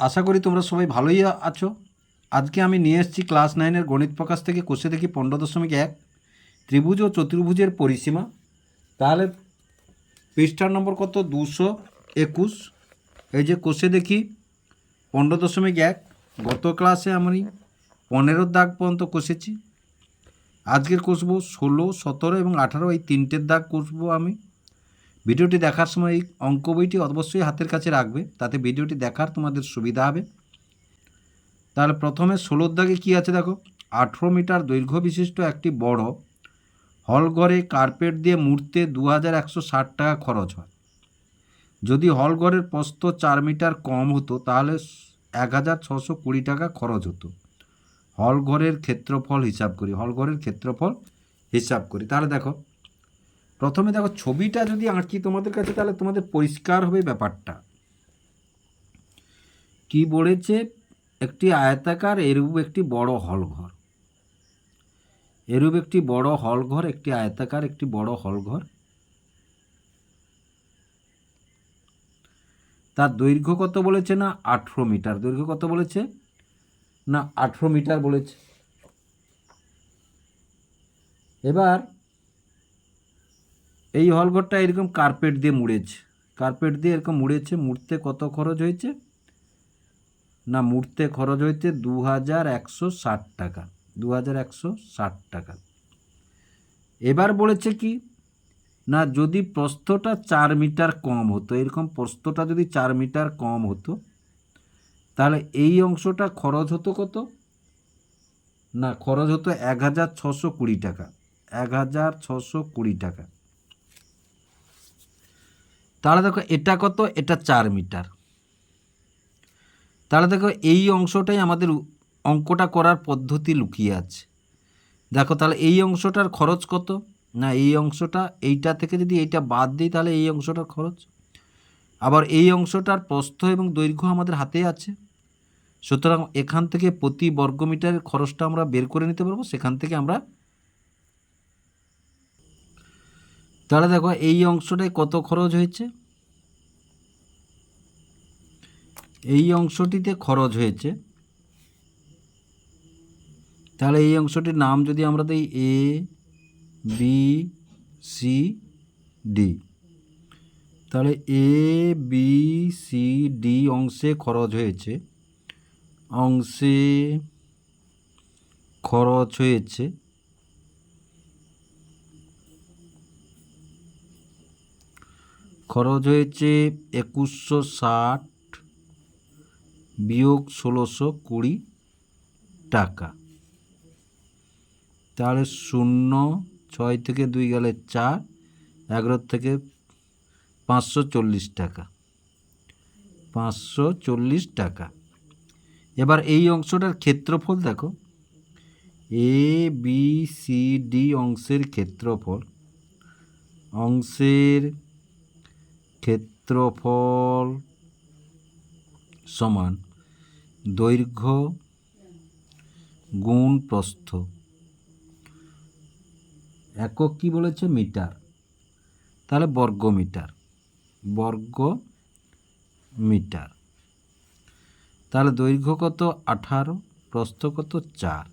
আশা করি তোমরা সবাই ভালোই আছো। আজকে আমি নিয়ে এসেছি ক্লাস নাইনের গণিত প্রকাশ থেকে কোষে দেখি পনেরো দশমিক এক, ত্রিভুজ ও চতুর্ভুজের পরিসীমা। তাহলে পৃষ্ঠার নম্বর কত? দুশো একুশ। এই যে কোষে দেখি পনেরো দশমিক এক, গত ক্লাসে আমি পনেরোর দাগ পর্যন্ত কষেছি। আজকের কষবো ষোলো, সতেরো এবং আঠারো, এই তিনটের দাগ কষবো আমি। ভিডিওটি দেখার সময় এই অঙ্ক বইটি অবশ্যই হাতের কাছে রাখবে, তাতে ভিডিওটি দেখার তোমাদের সুবিধা হবে। তাহলে প্রথমে ষোলোর দাগে কী আছে দেখো? আঠেরো মিটার দৈর্ঘ্য বিশিষ্ট একটি বড় হলঘরে কার্পেট দিয়ে মুড়তে দু হাজার একশো ষাট টাকা খরচ হয়। যদি হলঘরের প্রস্থ চার মিটার কম হতো, তাহলে এক হাজার ছশো কুড়ি টাকা খরচ হতো। হলঘরের ক্ষেত্রফল হিসাব করি, হলঘরের ক্ষেত্রফল হিসাব করি। তাহলে দেখো প্রথমে দেখো, ছবিটা যদি আঁকি তোমাদের কাছে, তাহলে তোমাদের পরিষ্কার হবে ব্যাপারটা। কি বলেছে? একটি আয়তাকার, এরূপ একটি বড় হলঘর। এরূপ একটি বড় হলঘর, একটি আয়তাকার, একটি বড় হলঘর। তার দৈর্ঘ্য কত বলেছে না? আঠেরো মিটার। দৈর্ঘ্য কত বলেছে? না, আঠেরো মিটার বলেছে। এবার এই হলঘরটা এরকম কার্পেট দিয়ে মুড়েছে। কার্পেট দিয়ে এরকম মুড়েছে, মুড়তে কত খরচ হয়েছে? না, মুড়তে খরচ হয়েছে দু হাজার একশো ষাট টাকা। দু হাজার একশো ষাট টাকা। এবার বলেছে কি, না, যদি প্রস্থটা চার মিটার কম হতো, এরকম প্রস্থটা যদি চার মিটার কম হতো, তাহলে এই অংশটা খরচ হতো কত? না, খরচ হতো এক হাজার ছশো কুড়ি টাকা। এক হাজার ছশো কুড়ি টাকা। তাহলে দেখো এটা কত? এটা চার মিটার। তাহলে দেখো এই অংশটাই আমাদের অঙ্কটা করার পদ্ধতি লুকিয়ে আছে। দেখো তাহলে এই অংশটার খরচ কত? না, এই অংশটা, এইটা থেকে যদি এইটা বাদ দিই তাহলে এই অংশটার খরচ। আবার এই অংশটার প্রস্থ এবং দৈর্ঘ্য আমাদের হাতে আছে। সুতরাং এখান থেকে প্রতি বর্গমিটারের খরচটা আমরা বের করে নিতে পারব, সেখান থেকে আমরা তাহলে দেখো এই অংশটায় কত খরচ হয়েছে? এই অংশটিতে খরচ হয়েছে। তাহলে এই অংশটির নাম যদি আমরা দিই এ বি সি ডি তাহলে এ বি সি ডি অংশে খরচ হয়েছে। অংশে খরচ হয়েছে খরচ হয়েছে একুশশো ষাট বিয়োগ ষোলোশো কুড়ি টাকা। তাহলে শূন্য, ছয় থেকে দুই গেলে চার, এগারো থেকে পাঁচশো চল্লিশ টাকা। পাঁচশো চল্লিশ টাকা। এবার এই অংশটার ক্ষেত্রফল দেখো। এ বি সি ডি অংশের ক্ষেত্রফল। অংশের ক্ষেত্রফল সমান দৈর্ঘ্য গুণ প্রস্থ। একক কি বলেছে? মিটার। তাহলে বর্গ মিটার বর্গ মিটার তাহলে দৈর্ঘ্য কত? আঠারো, প্রস্থ কত? চার।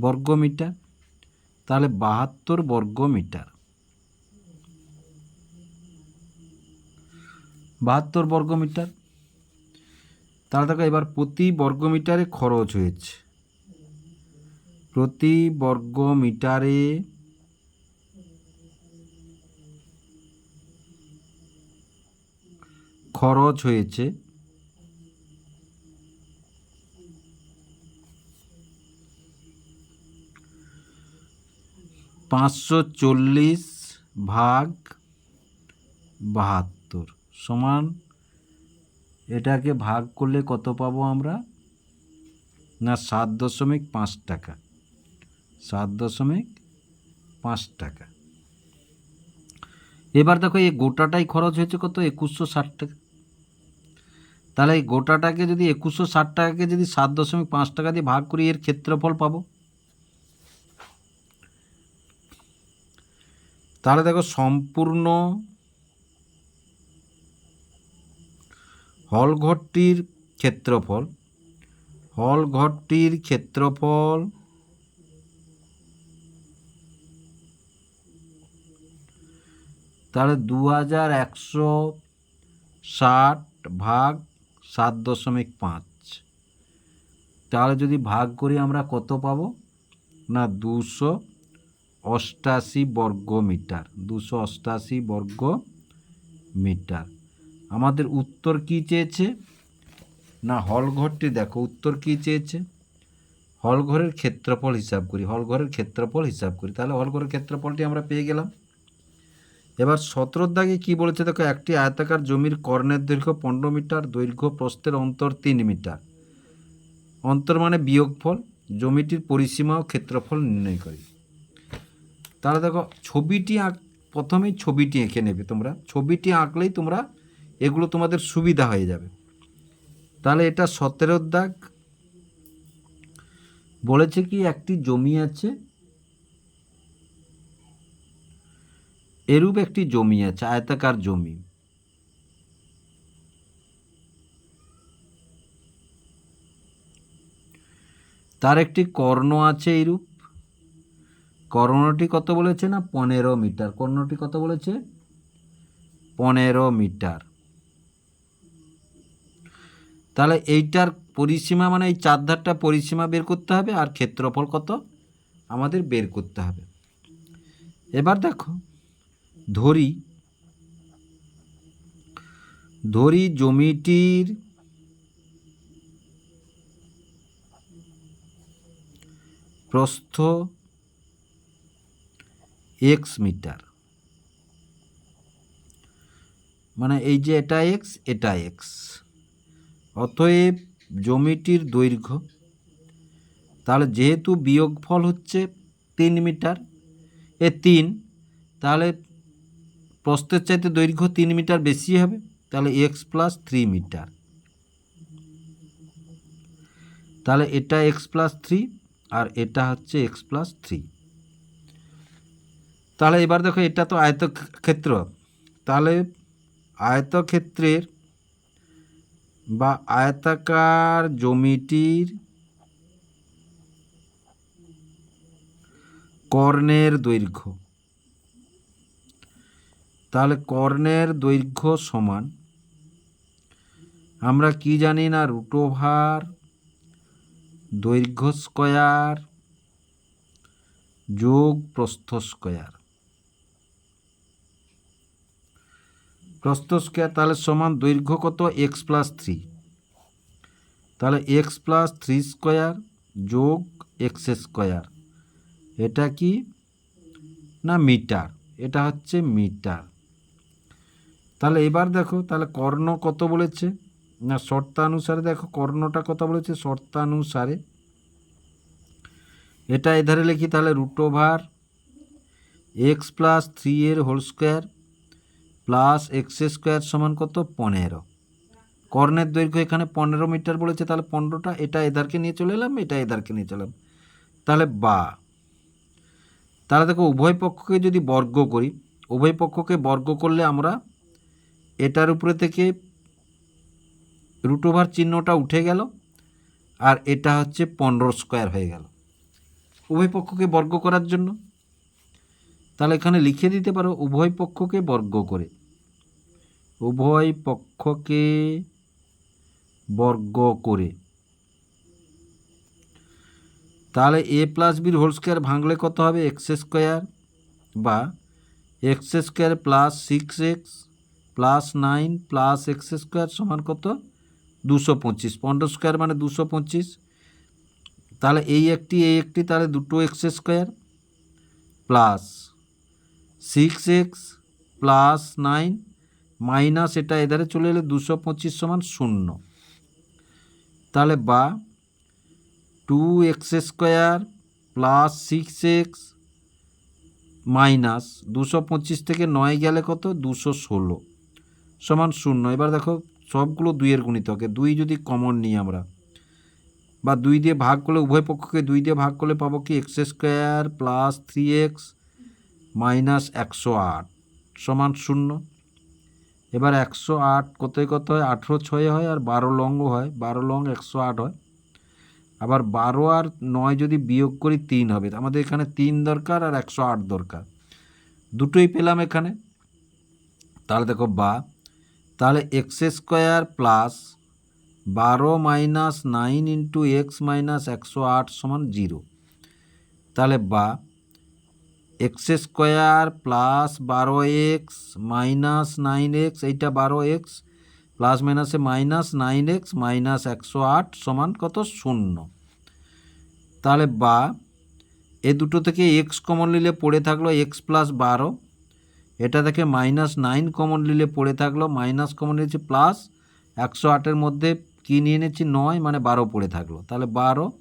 বর্গ মিটার তাহলে বাহাত্তর বর্গ মিটার বাহাত্তর বর্গ মিটার তাহলে দেখো এবার প্রতি বর্গ মিটারে খরচ হয়েছে। প্রতি বর্গ মিটারে খরচ হয়েছে পাঁচশো চল্লিশ ভাগ বাহাত্তর সমান এটাকে ভাগ করলে কত পাবো আমরা? না, সাত দশমিক পাঁচ টাকা। সাত দশমিক পাঁচ টাকা। এবার দেখো, এই গোটাটাই খরচ হয়েছে কত? একুশশো ষাট টাকা। তাহলে এই গোটাটাকে যদি একুশশো ষাট টাকাকে যদি সাত দশমিক পাঁচ টাকা দিয়ে ভাগ করি, এর ক্ষেত্রফল পাবো? তাহলে দেখো, সম্পূর্ণ হলঘরটির ক্ষেত্রফল হল ঘরটির ক্ষেত্রফল তাহলে দু হাজার একশো ষাট ভাগ সাত দশমিক পাঁচ। তাহলে যদি ভাগ করি আমরা কত পাব? না, দুশো অষ্টাশি বর্গ মিটার দুশো অষ্টাশি বর্গ মিটার আমাদের উত্তর কি চেয়েছে? না হল ঘরটি দেখো, উত্তর কি চেয়েছে? হল ঘরের ক্ষেত্রফল হিসাব করি হল ঘরের ক্ষেত্রফল হিসাব করি। তাহলে হল ঘরের ক্ষেত্রফলটি আমরা পেয়ে গেলাম। এবার সতেরোর দাগে কী বলেছে দেখো, একটি আয়তাকার জমির কর্ণের দৈর্ঘ্য পনেরো মিটার, দৈর্ঘ্য প্রস্থের অন্তর তিন মিটার। অন্তর মানে বিয়োগফল, জমিটির পরিসীমা ও ক্ষেত্রফল নির্ণয় করি। তাহলে দেখো, ছবিটি আঁক, প্রথমেই ছবিটি এঁকে নেবে তোমরা। ছবিটি আঁকলেই তোমরা এগুলো তোমাদের সুবিধা হয়ে যাবে। তাহলে এটা সতেরোর দাগ। বলেছে কি, একটি জমি আছে। এরূপ একটি জমি আছে, আয়তাকার জমি। তার একটি কর্ণ আছে এইরূপ কর্ণটি কত বলেছে না? পনেরো মিটার। কর্ণটি কত বলেছে? পনেরো মিটার। তাহলে এইটার পরিসীমা মানে এই চারধারটা পরিসীমা বের করতে হবে আর ক্ষেত্রফল কত? আমাদের বের করতে হবে। এবার দেখো, ধরি ধরি জমিটির প্রস্থ এক্স মিটার। মানে এই যে এটা এক্স এটা এক্স অতএব জমিটির দৈর্ঘ্য তাহলে যেহেতু বিয়োগফল হচ্ছে তিন মিটার, এ তিন, তাহলে প্রস্তের চাইতে দৈর্ঘ্য তিন মিটার বেশি হবে, তাহলে এক্স প্লাস থ্রি মিটার। তাহলে এটা এক্স প্লাস থ্রি আর এটা হচ্ছে এক্স প্লাস থ্রি তাহলে এবার দেখো এটা তো আয়তক্ষেত্র। তাহলে আয়তক্ষেত্রের বা আয়তাকার জমিটির কর্ণের দৈর্ঘ্য। তাহলে কর্ণের দৈর্ঘ্য সমান, আমরা কি জানি না রুটোভার দৈর্ঘ্য স্কয়ার যোগ প্রস্থ স্কয়ার। প্রস্থ স্কয়ার তাহলে সমান দৈর্ঘ্য কত? এক্স প্লাস থ্রি তাহলে এক্স প্লাস থ্রি স্কয়ার যোগ এক্স স্কয়ার এটা কি? না মিটার এটা হচ্ছে মিটার তাহলে এবার দেখো, তাহলে কর্ণ কত বলেছে? না, শর্তানুসারে দেখো, কর্ণটা কত বলেছে? শর্তানুসারে। এটা এধারে লিখি, তাহলে root over x plus three এর whole square plus x square সমান কত? পনেরো। কর্ণের দৈর্ঘ্য এখানে পনেরো মিটার বলেছে, তাহলে পনেরোটা এটা এধারকে নিয়ে চলে এলাম, এটা এধারকে নিয়ে চলে এলাম। তাহলে বা। তাহলে দেখো, উভয় পক্ষকে যদি বর্গ করি, উভয় পক্ষকে বর্গ করলে আমরা এটার উপরে থেকে রুট ওভার চিহ্নটা উঠে গেল, আর এটা হচ্ছে পনেরো স্কোয়ার হয়ে গেল। উভয় পক্ষকে বর্গ করার জন্য। তাহলে এখানে লিখে দিতে পারো, উভয় পক্ষকে বর্গ করে। উভয় পক্ষকে বর্গ করে। তাহলে এ প্লাস বির হোল স্কোয়ার ভাঙলে কত হবে? এক্স স্কোয়ার বা x square plus six x plus nine plus x square সমান কত? দুশো পঁচিশ। পনেরো স্কোয়ার মানে দুশো পঁচিশ। তাহলে এই একটি এই একটি, তাহলে দুটো x square plus six x plus nine minus এটা এধারে চলে এলে দুশো পঁচিশ সমান শূন্য। তাহলে বা two x square plus six x minus দুশো পঁচিশ থেকে নয় গেলে কত? দুশো ষোলো সমান শূন্য। এবার দেখো, সবগুলো দুইয়ের গুণিতকে দুই যদি কমন নিই আমরা, বা দুই দিয়ে ভাগ করলে, উভয় পক্ষকে দুই দিয়ে ভাগ করলে পাবো কি? X square plus three x minus একশো আট সমান শূন্য। এবার একশো আট কোথায় কত হয়? আঠেরো ছয়ে হয় আর বারো লং হয়। বারো লং একশো আট হয়। আবার বারো আর নয় যদি বিয়োগ করি তিন হবে। আমাদের এখানে তিন দরকার আর একশো আট দরকার। দুটোই পেলাম এখানে। তাহলে দেখো বা। তাহলে এক্স স্কোয়ার প্লাস বারো minus nine into x minus একশো আট সমান জিরো। তাহলে বা এক্স স্কোয়ার প্লাস বারো এক্স মাইনাস নাইন এক্স, এইটা বারো এক্স, প্লাস মাইনাসে মাইনাস নাইন এক্স, মাইনাস একশো আট সমান কত? শূন্য। তাহলে বা, এ দুটো থেকে এক্স কমন নিলে পড়ে থাকল এক্স প্লাস বারো, এটা থেকে মাইনাস নাইন কমন নিলে পড়ে থাকল মাইনাস কমন নিয়েছি প্লাস একশো আটের মধ্যে কী নিয়ে নিয়েছি? নয় মানে বারো পড়ে থাকল। তাহলে বারো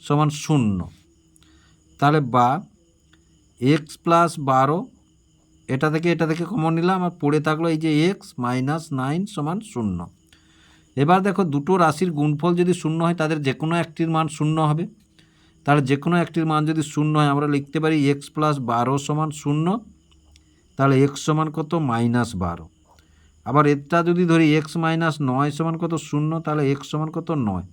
সমান শূন্য। তাহলে বা এক্স প্লাস বারো, এটা থেকে এটা থেকে কমন নিলাম আর পড়ে থাকল এই যে এক্স মাইনাস নাইন সমান শূন্য। এবার দেখো দুটো রাশির গুণফল যদি শূন্য হয়, তাদের যে কোনো একটির মান শূন্য হবে। তাহলে যে কোনো একটির মান যদি শূন্য হয়, আমরা লিখতে পারি এক্স প্লাস বারো সমান শূন্য, তাহলে এক্স সমান কত? মাইনাস বারো। আবার এটা যদি ধরি এক্স মাইনাস নয় সমান কত? শূন্য, তাহলে এক্স সমান কত? নয়।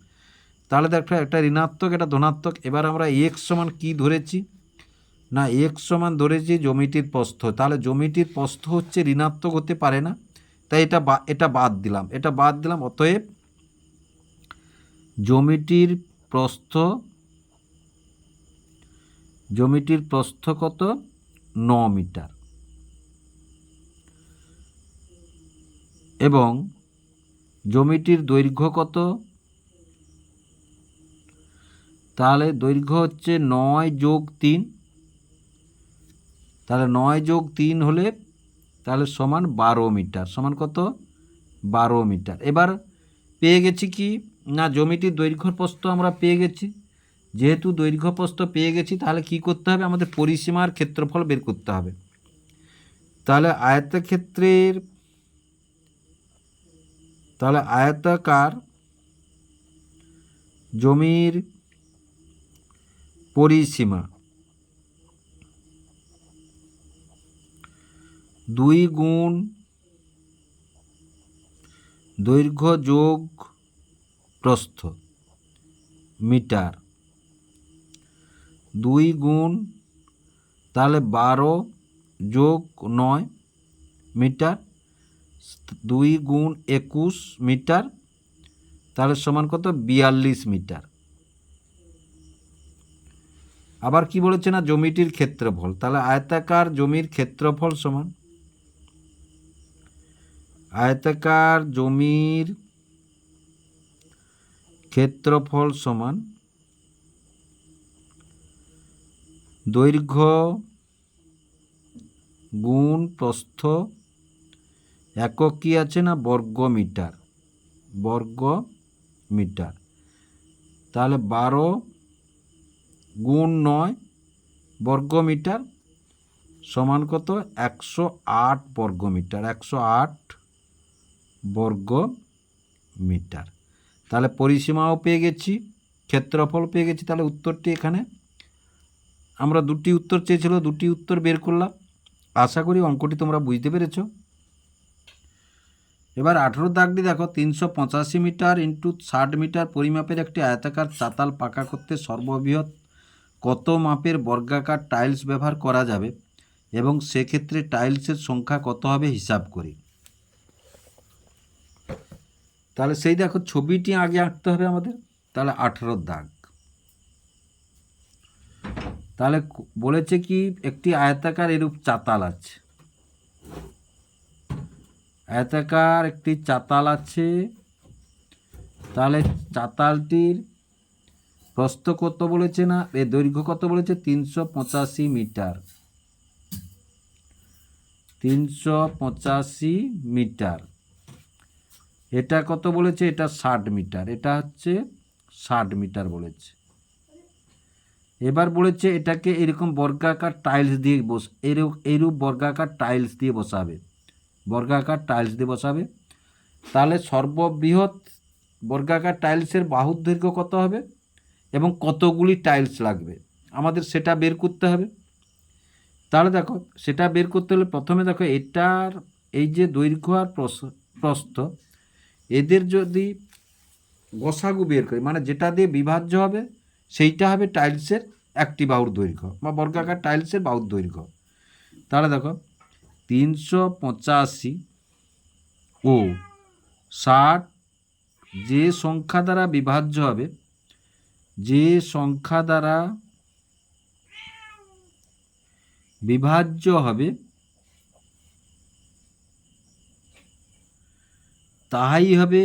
তাহলে দেখো একটা ঋণাত্মক এটা ধনাত্মক। এবার আমরা এক্স সমান কি ধরেছি? না এক্স সমান ধরেছি জমিটির প্রস্থ, তাহলে জমিটির প্রস্থ হচ্ছে ঋণাত্মক হতে পারে না। তাই এটা এটা বাদ দিলাম। এটা বাদ দিলাম, অতএব জমিটির প্রস্থ জমিটির প্রস্থ কত? ন মিটার। এবং জমিটির দৈর্ঘ্য কত? তাহলে দৈর্ঘ্য হচ্ছে নয় যোগ তিন। তাহলে নয় যোগ তিন হলে তাহলে সমান বারো মিটার, সমান কত? বারো মিটার। এবার পেয়ে গেছি কি? না, জমিটির দৈর্ঘ্য প্রস্থ আমরা পেয়ে গেছি। যেহেতু দৈর্ঘ্য প্রস্থ পেয়ে গেছি, তাহলে কি করতে হবে? আমাদের পরিসীমার ক্ষেত্রফল বের করতে হবে। তাহলে আয়তক্ষেত্রের, তাহলে আয়তাকার জমির পরিসীমা দুই গুণ দৈর্ঘ্য যোগ প্রস্থ মিটার। দুই গুণ তাহলে বারো যোগ নয় মিটার। দুই গুণ একুশ মিটার তাহলে সমান কত? বিয়াল্লিশ মিটার। আবার কি বলেছে না? জমিটির ক্ষেত্রফল। তাহলে আয়তাকার জমির ক্ষেত্রফল সমান। আয়তাকার জমির ক্ষেত্রফল সমান দৈর্ঘ্য গুণ প্রস্থ একক কি আছে না বর্গ মিটার বর্গ মিটার তাহলে বারো গুণ নয় বর্গ মিটার সমান কত? একশো আট বর্গ মিটার একশো আট বর্গ মিটার। তাহলে পরিসীমাও পেয়ে গেছি, ক্ষেত্রফল পেয়ে গেছি, তাহলে উত্তরটি এখানে। আমরা দুটি উত্তর চেয়েছিল, দুটি উত্তর বের করলাম। আশা করি অঙ্কটি তোমরা বুঝতে পেরেছ। এবার আঠেরো দাগটি দেখো, তিনশো পঁচাশি মিটার ইন্টু ষাট মিটার পরিমাপের একটি আয়তাকার চাতাল পাকা করতে সর্ববৃহৎ কত মাপের বর্গাকার টাইলস ব্যবহার করা যাবে এবং সেক্ষেত্রে টাইলসের সংখ্যা কত হবে হিসাব করি। তাহলে সেই দেখো ছবিটি আগে আঁকতে হবে আমাদের, তাহলে আঠেরো দাগ। তাহলে বলেছে কি, একটি আয়তাকার এরূপ চাতাল আছে। আয়তাকার একটি চাতাল আছে, তাহলে চাতালটির প্রস্থ কত বলেছে না এ দৈর্ঘ্য কত বলেছে? তিনশো পঁচাশি মিটার। তিনশো পঁচাশি মিটার। এটা কত বলেছে? এটা ষাট মিটার। এটা হচ্ছে ষাট মিটার বলেছে। এবার বলেছে এটাকে এরকম বর্গাকার টাইলস দিয়ে বস এরূপ বর্গাকার টাইলস দিয়ে বসাবে। বর্গাকার টাইলস দিয়ে বসাবে। তাহলে সর্ববৃহৎ বর্গাকার টাইলসের বাহুর দৈর্ঘ্য কত হবে? এবং কতগুলি টাইলস লাগবে? আমাদের সেটা বের করতে হবে। তাহলে দেখো, সেটা বের করতে হলে প্রথমে দেখো এটার, এই যে দৈর্ঘ্য আর প্রস- প্রস্থ এদের যদি গসাগু বের করি মানে যেটা দিয়ে বিভাজ্য হবে, সেইটা হবে টাইলসের একটি বাহুর দৈর্ঘ্য বা বর্গাকার টাইলসের বাহুর দৈর্ঘ্য। তাহলে দেখো, তিনশো পঁচাশি ও ষাট যে সংখ্যা দ্বারা বিভাজ্য হবে, যে সংখ্যা দ্বারা বিভাজ্য হবে তাহাই হবে।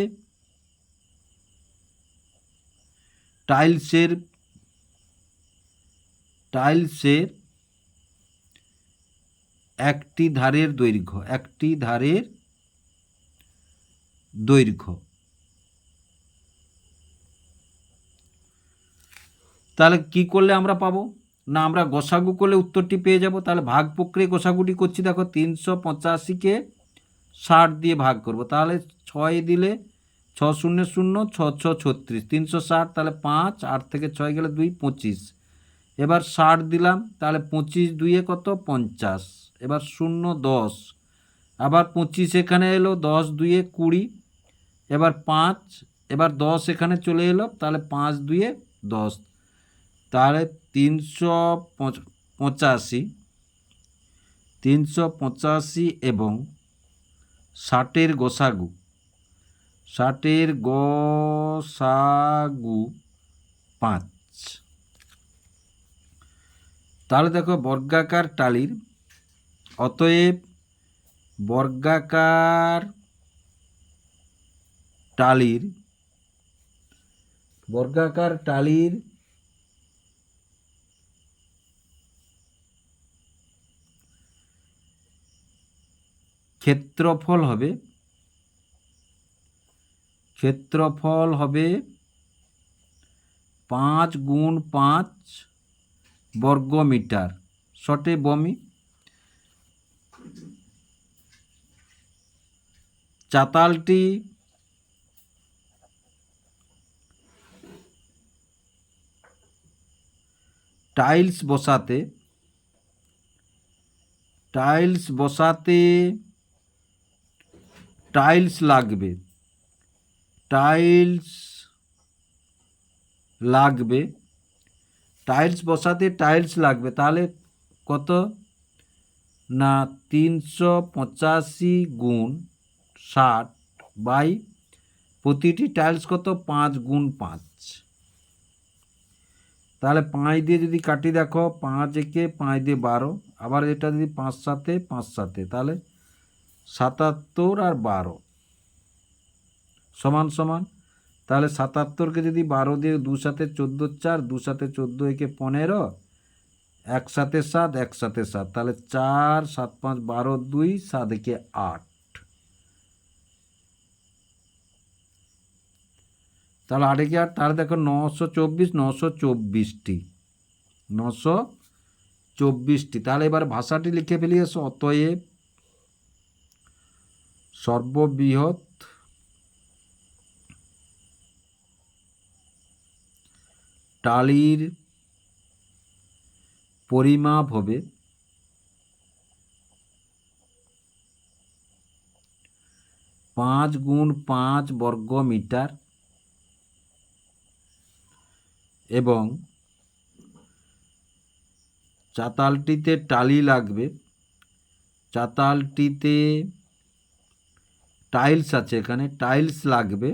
টাইলসের টাইলসের একটি ধারের দৈর্ঘ্য, একটি ধারের দৈর্ঘ্য। তাহলে কি করলে আমরা পাবো? না, আমরা গোসাগু করলে উত্তরটি পেয়ে যাব। তাহলে ভাগ প্রক্রিয়া গোসাগুটি করছি দেখো, তিনশো পঁচাশিকে ষাট দিয়ে ভাগ করব। তাহলে ছয় দিলে ছ শূন্য শূন্য ছ ছ ছত্রিশ। তিনশো ষাট, তাহলে পাঁচ, আট থেকে ছয় গেলে দুই, পঁচিশ। এবার ষাট দিলাম, তাহলে পঁচিশ দুইয়ে কত? পঞ্চাশ। এবার শূন্য দশ। আবার পঁচিশ এখানে এলো, দশ দুইয়ে কুড়ি। এবার পাঁচ, এবার দশ এখানে চলে এলো, তাহলে পাঁচ দুইয়ে দশ। তাহলে তিনশো পঁচ- পঁচাশি। তিনশো পঁচাশি এবং ষাটের গোসাগু। ষাটের গোসাগু পাঁচ। তাহলে দেখো বর্গাকার টালির অতএব বর্গাকার টালির বর্গাকার টালির ক্ষেত্রফল হবে ক্ষেত্রফল হবে পাঁচ গুণ পাঁচ বর্গ মিটার শটে বমি। চাতালটি টাইলস বসাতে টাইলস বসাতে টাইলস লাগবে। টাইলস লাগবে। টাইলস বসাতে টাইলস লাগবে। তাহলে কত? না, তিনশো পঁচাশি গুণ ষাট বাই প্রতিটি টাইলস কত? পাঁচ গুণ পাঁচ। তাহলে পাঁচ দিয়ে যদি কাটি দেখো, পাঁচ একে পাঁচ দিয়ে বারো, আবার এটা যদি পাঁচ সাথে পাঁচ সাথে, তাহলে সাতাত্তর আর বারো। সমান সমান। তাহলে সাতাত্তরকে যদি বারো দিয়ে দু সাথে চোদ্দ চার, দু সাথে চোদ্দ একে পনেরো, এক সাথে সাত, এক সাথে সাত। তাহলে চার, সাত পাঁচ, বারো, দুই, সাত একে আট। তাহলে আট একে আট, তাহলে দেখো নশো চব্বিশ, নশো চব্বিশটি। নশো চব্বিশটি। তাহলে এবার ভাষাটি লিখে ফেলি এসো অতএব সর্ববৃহৎ টালির পরিমাপ হবে পাঁচ গুণ পাঁচ বর্গ মিটার এবং চাতালটিতে টালি লাগবে। চাতালটিতে টাইলস আছে এখানে, টাইলস লাগবে।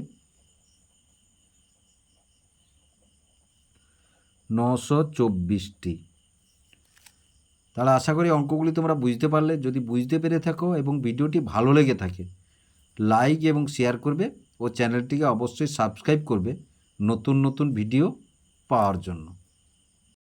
নশো চব্বিশটি। তাহলে আশা করি অঙ্কগুলি তোমরা বুঝতে পারলে। যদি বুঝতে পেরে থাকো এবং ভিডিওটি ভালো লেগে থাকে, লাইক এবং শেয়ার করবে ও চ্যানেলটিকে অবশ্যই সাবস্ক্রাইব করবে নতুন নতুন ভিডিও পাওয়ার জন্য।